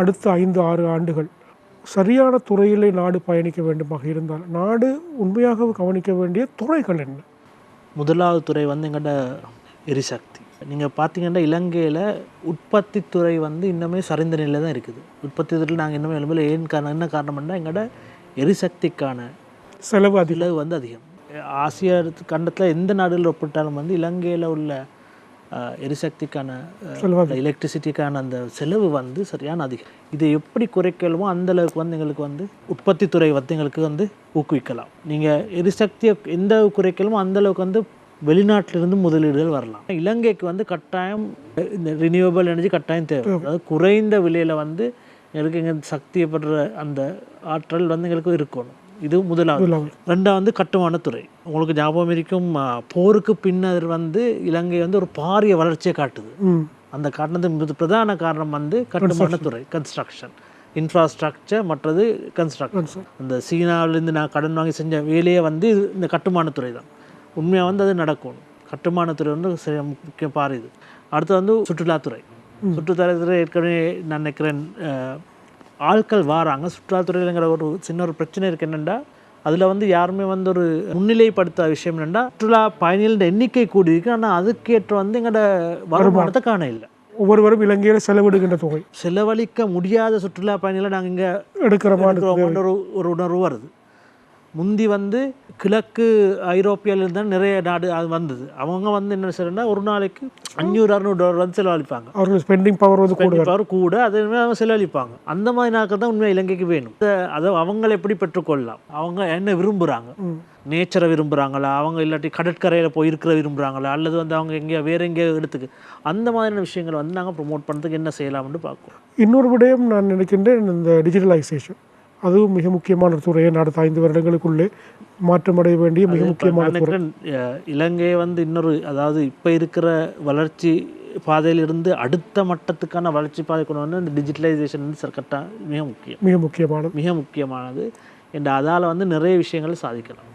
அடுத்த ஐந்து ஆறு ஆண்டுகள் சரியான துறையிலே நாடு பயணிக்க வேண்டுமாக இருந்தால் நாடு உண்மையாக கவனிக்க வேண்டிய துறைகள் என்ன? முதலாவது துறை வந்து எங்கள்ட எரிசக்தி. நீங்கள் பார்த்தீங்கன்னா இலங்கையில் உற்பத்தி துறை வந்து இன்னுமே சரிந்த நிலையில் தான் இருக்குது. உற்பத்தி துறையில் நாங்கள் இன்னுமே எழுமையில் ஏன் காரணம் என்ன காரணம்னா எங்களோட எரிசக்திக்கான செலவு அதிகம். விலை வந்து அதிகம். ஆசியா கண்டத்தில் எந்த நாடுகளில் ஒப்பிட்டாலும் வந்து இலங்கையில் உள்ள எரிசக்திக்கான எலக்ட்ரிசிட்டிக்கான அந்த செலவு வந்து சரியான அதிகம். இதை எப்படி குறைக்கலுமோ அந்த அளவுக்கு வந்து எங்களுக்கு வந்து உற்பத்தி துறை வந்து எங்களுக்கு வந்து ஊக்குவிக்கலாம். நீங்கள் எரிசக்தியை எந்த அளவுக்கு குறைக்கலுமோ அந்த அளவுக்கு வந்து வெளிநாட்டிலிருந்து முதலீடுகள் வரலாம். இலங்கைக்கு வந்து கட்டாயம் இந்த ரினியூவபிள் எனர்ஜி கட்டாயம் தேவை. அதாவது குறைந்த விலையில் வந்து எங்களுக்கு எங்கள் சக்தியப்படுற அந்த ஆற்றல் வந்து எங்களுக்கு இருக்கணும். இது முதலாவது. ரெண்டாவது வந்து கட்டுமானத்துறை உங்களுக்கு ஞாபகம் இருக்கும் போருக்கு பின்னர் வந்து இலங்கை வந்து ஒரு பாரிய வளர்ச்சியை காட்டுது. அந்த காரணத்து பிரதான காரணம் வந்து கட்டுமானத்துறை கன்ஸ்ட்ரக்ஷன் இன்ஃப்ராஸ்ட்ரக்சர் மற்றது கன்ஸ்ட்ரக்ஷன் அந்த சீனாவிலேருந்து நான் கடன் வாங்கி செஞ்ச வேலையே வந்து இது- இந்த கட்டுமானத்துறை தான். உண்மையாக வந்து அது நடக்கணும் கட்டுமானத்துறை வந்து முக்கிய பாரு இது. அடுத்து வந்து சுற்றுலாத்துறை. சுற்றுலாத்துறை ஏற்கனவே நான் நினைக்கிறேன் ஆட்கள் வாராங்க. சுற்றுலாத்துறையிலங்கிற ஒரு சின்ன ஒரு பிரச்சனை இருக்கு என்னென்னா அதில் வந்து யாருமே வந்து ஒரு முன்னிலைப்படுத்த விஷயம் என்னென்னா சுற்றுலா பயணிகளின் எண்ணிக்கை கூடி இருக்கு ஆனால் அதுக்கேற்ற வந்து எங்களோட வருமானத்தை காண இல்லை ஒவ்வொருவரும் இலங்கையில் செலவிடுகின்ற தொகை. செலவழிக்க முடியாத சுற்றுலா பயணிகளை நாங்கள் இங்கே எடுக்கிற ஒரு உணர்வு வருது. முந்தி வந்து கிழக்கு ஐரோப்பியாவிலிருந்து தான் நிறைய நாடு அது வந்தது. அவங்க வந்து என்ன செய்யறா ஒரு நாளைக்கு அஞ்சூறு அறுநூறு டாலர் வந்து செலவழிப்பாங்க. அவர்கள் ஸ்பெண்டிங் பவர் வந்து கூட கண்டிப்பாக கூட அதே அவங்க செலவழிப்பாங்க. அந்த மாதிரி நாட்கள் தான் உண்மையாக இலங்கைக்கு வேணும். அதை அவங்களை எப்படி பெற்றுக்கொள்ளலாம்? அவங்க என்ன விரும்புகிறாங்க. நேச்சரை விரும்புகிறாங்களா அவங்க இல்லாட்டி கடற்கரையில் போய் இருக்கிற விரும்புகிறாங்களா அல்லது வந்து அவங்க எங்கேயோ வேற எங்கேயோ இடத்துக்கு. அந்த மாதிரியான விஷயங்களை வந்து நாங்கள் ப்ரொமோட் பண்ணுறதுக்கு என்ன செய்யலாம்னு பார்க்குறோம். இன்னொரு விடயம் நான் நினைக்கின்றேன் இந்த டிஜிட்டலைசேஷன் அதுவும் மிக முக்கியமான ஒரு துறையை அடுத்த ஐந்து வருடங்களுக்குள்ளே மாற்றமடைய வேண்டிய மிக முக்கியமான அஹ், இலங்கையை வந்து இன்னொரு அதாவது இப்போ இருக்கிற வளர்ச்சி பாதையிலிருந்து அடுத்த மட்டத்துக்கான வளர்ச்சி பாதை கொண்டு வந்து இந்த டிஜிட்டலைசேஷன் வந்து சர்க்கட்டா மிக முக்கியம். மிக முக்கியமானது. மிக முக்கியமானது. என்ற அதால் வந்து நிறைய விஷயங்களை சாதிக்கலாம்.